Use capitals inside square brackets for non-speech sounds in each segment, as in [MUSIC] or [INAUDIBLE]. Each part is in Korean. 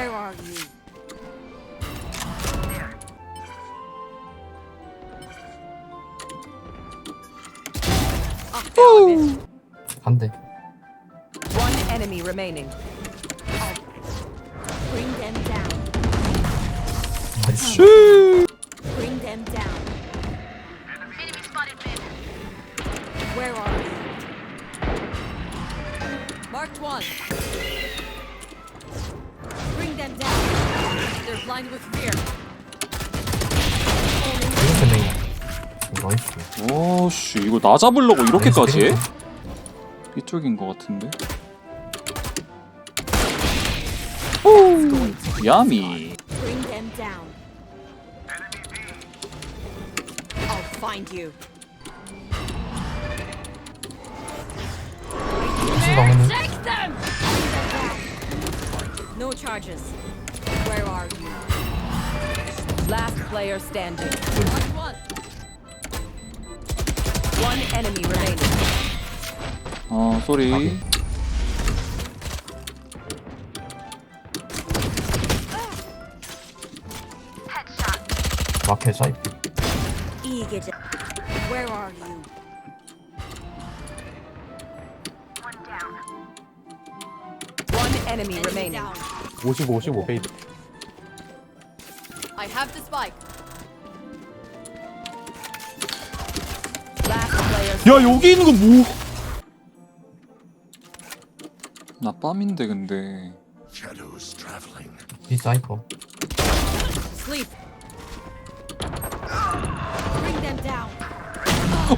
Where are you? 한 대. One enemy remaining. Bring them down. 나이스. Bring them down. Where are you? Marked one. Bring them down. They're blind with fear. 이거 세 명이야. 나이스. 오씨 이거 나 잡으려고 이렇게까지 해? 이쪽인 것 같은데. 오, 야미. Bring them down. I'll find you. 무슨 방금 Take them! No charges. Where are you? Last player standing. Marked one. One enemy remaining. 어, 쏘리. 마켓 사이트. 이계자. Where are you? Enemy remaining. 55, 55 베이비. I have the spike. Last player. 야 여기 있는 거 뭐? 나 빰인데 근데. Shadows traveling. 이 사이퍼. Sleep. Bring them down.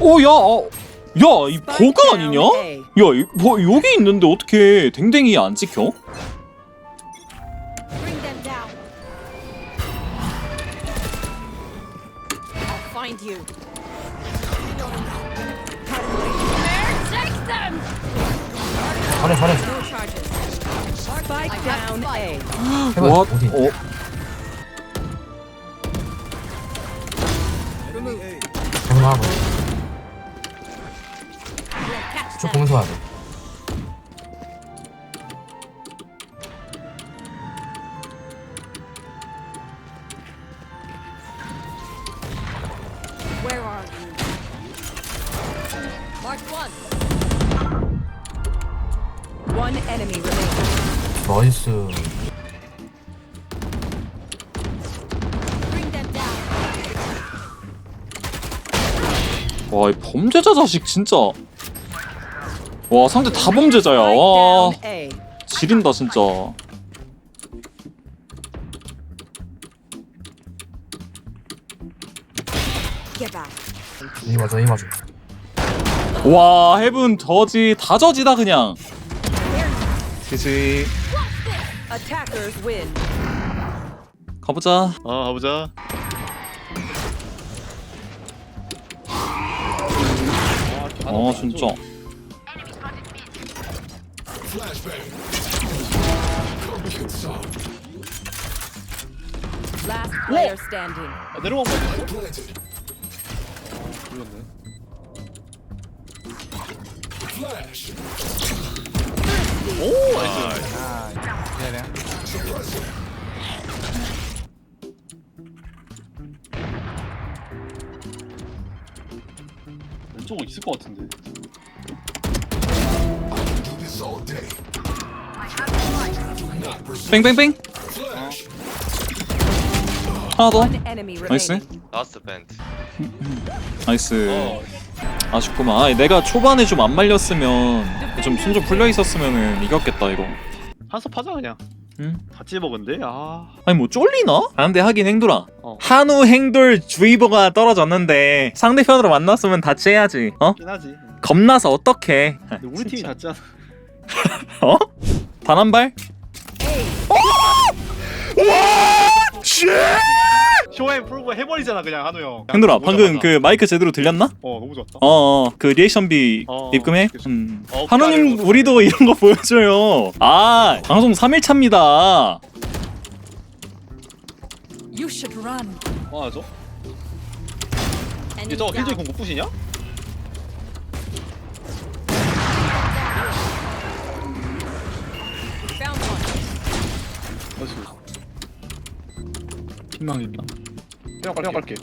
어, 야, 어, 야, 이 버그 아니냐? 야, 이, 뭐 여기 있는데 어떻게 댕댕이 안 찍혀? 잘해, 잘해. 해봐. 와, 어디? 어, 정하고 쭉 보면서 와야 돼. Where are you? Marked one. One enemy remaining. 나이스. Bring them down. 와, 이 범죄자 자식 진짜. 와, 상대 다 범죄자야. 와. 지린다 진짜. 이 맞아, 이 맞아. 와, 헤븐 저지 다 저지다 그냥. 지지. 가보자. 아 가보자 어, 진짜. Flashbang. Last player standing. 아, 내려간 거. 불렀네 Flash. 오 나이스 왼쪽은 있을 것 같은데 뺑뺑뺑. 하나 더. Enemy 나이스. remaining. 라스트 밴드 나이스. 어 아쉽구만. 아니, 내가 초반에 좀 안 말렸으면 좀 손 좀 풀려 있었으면은 이겼겠다 이거. 한섭 하자 그냥 응? 같이 먹은데 아 아니 뭐 쫄리나? 아 근데 하긴 행돌아. 어. 한우 행돌 주의보가 떨어졌는데 상대편으로 만났으면 다치 해야지. 어? 하지 겁나서 어떡해. 근데 우리 팀이 낫잖아 어? 단 한 발? 쇼에 풀고 해버리잖아 그냥 한우 형 너무 방금 잘한다. 그 마이크 제대로 들렸나? 어 너무 좋았다 어어 그 리액션비 어, 입금해? 그치. 음. 어, 한우님 우리도 [LAUGHS] 이런 거 보여줘요 아 방송 3일차입니다 You should run. 뭐 하죠? 얘 저거. 힐즈 공못 부시냐? Found one. 나이스 희망이다. 그냥 갈게 갈게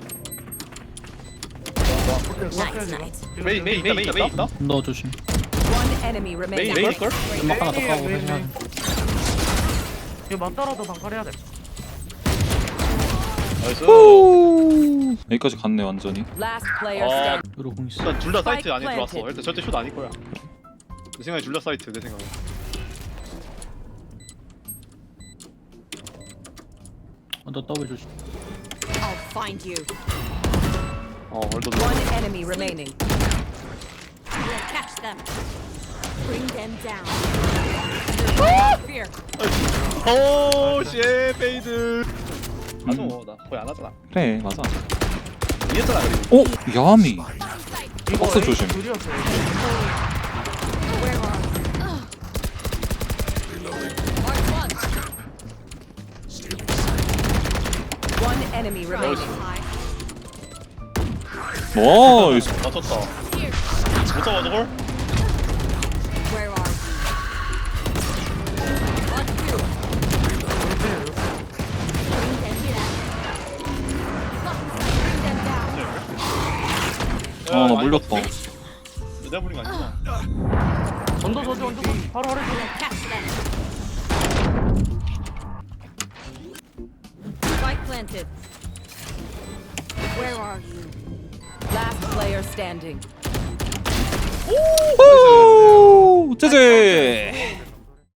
Nice, nice. 메인 있다 메인 있다 메인 있다 너 조심. One enemy 메인 remaining. 메인 걸 연막 하나 더 까고 해야 돼. 이거 맞더라도 방갈해야 돼. 나이스 후. 여기까지 갔네 완전히. Last player 아. standing. 이러 공 있어. 일단 둘 다 사이트 안에 들어왔어. 일단 절대 슛 아닐 거야 내 생각에 둘 다 사이트 내 생각에 어, 너 더블 조심. I'll find you. 어 얼더 One enemy remaining. We'll catch them. Bring them down. Fear. 오쉣 페이드 아노 나 거의 안 하잖아 그래 맞아. 이겼잖아 그리고 오 야미. 박스 조심. Enemy remaining. 나이스. 맞췄다 못 잡아 저걸? Where are. Bring them down. 아나 물렸다. 내가 부린 거 아니구나 언더 저지 언더 저지 바로 아래 저 Catch Spike planted. Where are you? Last player standing. 후. 제제.